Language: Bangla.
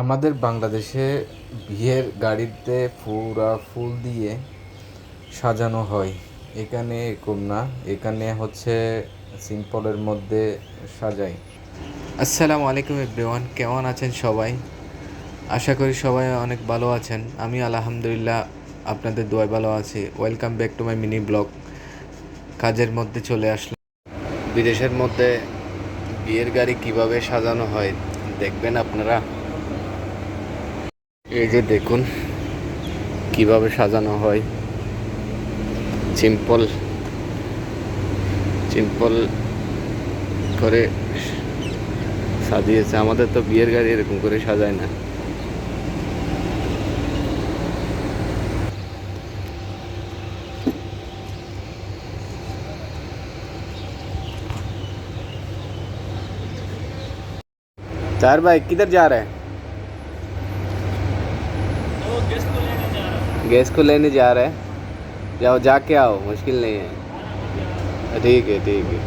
আমাদের বাংলাদেশে বিয়ের গাড়িতে পুরা ফুল দিয়ে সাজানো হয়। এখানে এরকম না। এখানে হচ্ছে সিম্পলের মধ্যে সাজাই। আসসালামু আলাইকুম এভরিওয়ান। কেমন আছেন সবাই? আশা করি সবাই অনেক ভালো আছেন। আমি আলহামদুলিল্লাহ আপনাদের দোয়ায় ভালো আছি। Welcome back to my mini blog কাজের মধ্যে চলে আসলাম। বিদেশের মধ্যে বিয়ের গাড়ি কীভাবে সাজানো হয়, দেখবেন আপনারা। এই যে দেখুন কিভাবে সাজানো হয় সিম্পল সিম্পল করে সাজিয়েছে আমাদের তো বিয়ের গাড়ি এরকম করে সাজায় না चार भाई किधर जा रहे हैं गैस को लेने जा रहा है। जाओ, जाके आओ, मुश्किल नहीं है। ठीक है ठीक है।